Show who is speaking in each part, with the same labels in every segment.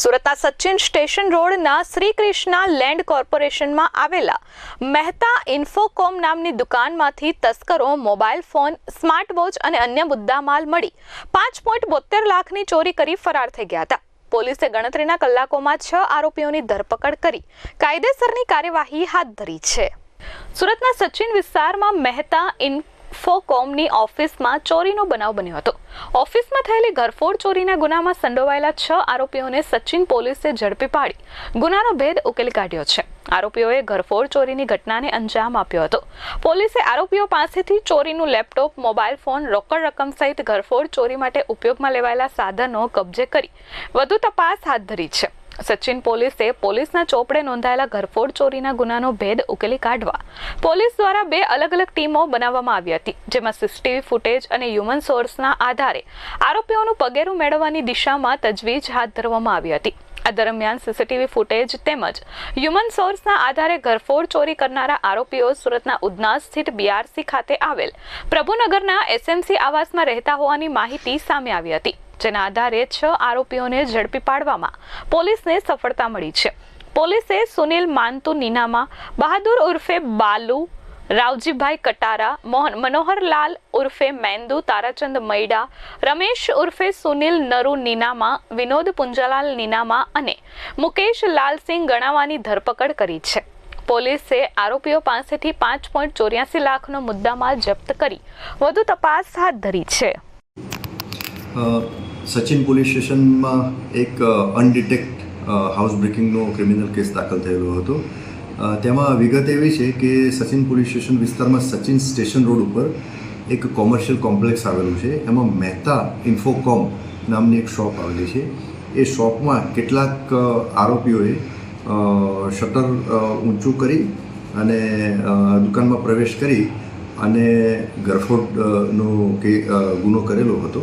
Speaker 1: સુરતના સચિન સ્ટેશન રોડના શ્રી કૃષ્ણા લેન્ડ કોર્પોરેશનમાં આવેલા મહેતા ઇન્ફોકોમ નામની દુકાનમાંથી તસ્કરો, મોબાઈલ ફોન સ્માર્ટ વોચ અને અન્ય મુદ્દામાલ મળી પાંચ પોઈન્ટ બોતેર લાખની ચોરી કરી ફરાર થઈ ગયા હતા. પોલીસે ગણતરીના કલાકોમાં છ આરોપીઓની ધરપકડ કરી કાયદેસરની કાર્યવાહી હાથ ધરી છે. સુરતના સચિન વિસ્તારમાં મહેતા ઇન્ફોકોમની ઓફિસમાં ચોરીનો બનાવ બન્યો હતો. ઓફિસમાં થયેલી ઘરફોડ ચોરીના ગુનામાં સંડોવાયેલા છ આરોપીઓને સચિન પોલીસે ઝડપી પાડી. ગુનાનો ભેદ ઉકેલી કાઢ્યો છે. આરોપીઓએ ઘરફોડ ચોરીની ઘટનાને અંજામ આપ્યો હતો. પોલીસે આરોપીઓ પાસેથી ચોરીનું લેપટોપ, મોબાઈલ ફોન, રોકડ રકમ સહિત ઘરફોડ ચોરી માટે ઉપયોગમાં લેવાયેલા સાધનો કબજે કરી વધુ તપાસ હાથ ધરી છે. સચિન પોલીસે પોલીસના ચોપડે નોંધાયેલા ઘરફોડ ચોરીના ગુનાનો ભેદ ઉકેલી કાઢવા. પોલીસ દ્વારા બે અલગ અલગ ટીમો બનાવવામાં આવી હતી, જેમાં સીસીટીવી ફૂટેજ અને હ્યુમન સોર્સના આધારે આરોપીઓનું પગેરું મેળવવાની દિશામાં તજવીજ હાથ ધરવામાં આવી હતી. આ દરમિયાન સીસીટીવી ફૂટેજ તેમજ હ્યુમન સોર્સના આધારે ઘરફોડ ચોરી કરનારા આરોપીઓ સુરતના ઉધના સ્થિત બીઆરસી ખાતે આવેલ પ્રભુનગરના એસએમસી આવાસમાં રહેતા હોવાની માહિતી સામે આવી હતી. જેના આધારે છ આરોપીઓને ઝડપી પાડવામાં પોલીસને સફળતા મળી છે. પોલીસે સુનિલ માનતુ નીનામા, બહાદુર ઉર્ફે બાલુ, રાવજીભાઈ કટારા, મોહન મનોહરલાલ ઉર્ફે મેંદુ, તારાચંદ મૈડા, રમેશ ઉર્ફે સુનિલ નરુ નીનામા, વિનોદ પુંજાલાલ નીનામા અને મુકેશ લાલસિંહ ગણાવાની ધરપકડ કરી છે. પોલીસે આરોપીઓ પાસેથી પાંચ પોઈન્ટ ચોર્યાસી લાખનો મુદ્દામાલ જપ્ત કરી વધુ તપાસ હાથ ધરી છે.
Speaker 2: સચિન પોલીસ સ્ટેશનમાં એક અનડિટેક્ટ હાઉસ બ્રેકિંગનો ક્રિમિનલ કેસ દાખલ થયેલો હતો. તેમાં વિગત એવી છે કે સચિન પોલીસ સ્ટેશન વિસ્તારમાં સચિન સ્ટેશન રોડ ઉપર એક કોમર્શિયલ કોમ્પ્લેક્સ આવેલું છે. એમાં મહેતા ઇન્ફોકોમ નામની એક શોપ આવેલી છે. એ શોપમાં કેટલાક આરોપીઓએ શટર ઊંચું કરી અને દુકાનમાં પ્રવેશ કરી અને ગરફોડનો કે ગુનો કરેલો હતો.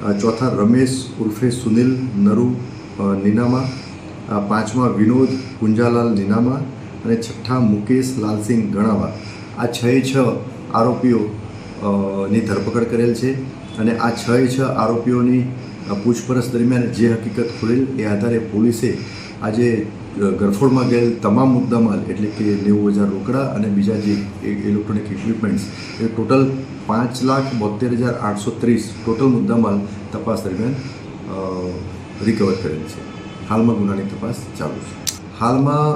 Speaker 2: ચોથા રમેશ ઉર્ફે સુનિલ નરુ નીનામા પાંચમા વિનોદ કુંજાલાલ નીનામા અને છઠ્ઠા મુકેશ લાલસિંહ ગણાવા. આ છ છ આરોપીઓ ની ધરપકડ કરેલ છે અને આ છ છ આરોપીઓની પૂછપરછ દરમિયાન જે હકીકત ખુલેલ એ આધારે પોલીસે આજે ગરફોડમાં ગયેલ તમામ મુદ્દામાલ, એટલે કે નેવું હજાર રોકડા અને બીજા જે ઇલેક્ટ્રોનિક ઇક્વિપમેન્ટ્સ એ ટોટલ પાંચ લાખ બોતેર હજાર આઠસો ત્રીસ ટોટલ મુદ્દામાલ તપાસ દરમિયાન રિકવર કરેલ છે. હાલમાં ગુનાની તપાસ ચાલુ છે. હાલમાં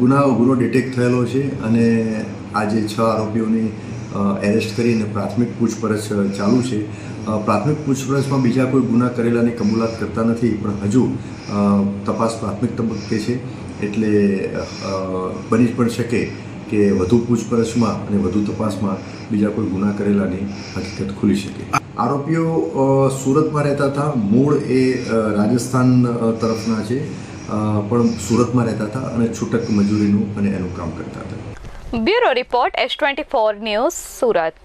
Speaker 2: ગુના ગુનો ડિટેક્ટ થયેલો છે અને આજે છ આરોપીઓની એરેસ્ટ કરીને પ્રાથમિક પૂછપરછ ચાલુ છે. પ્રાથમિક પૂછપરછમાં બીજા કોઈ ગુના કરેલાની કબૂલાત કરતા નથી, પણ હજુ તપાસ પ્રાથમિક તબક્કે છે. એટલે બની પણ શકે કે વધુ પૂછપરછમાં અને વધુ તપાસમાં બીજા કોઈ ગુના કરેલાની હકીકત ખુલી શકે. આરોપીઓ સુરતમાં રહેતા હતા. મૂળ એ રાજસ્થાન તરફના છે. પણ સુરતમાં રહેતા હતા અને છૂટક મજૂરીનું અને એનું કામ કરતા હતા.
Speaker 1: Bureau report S twenty four news Surat.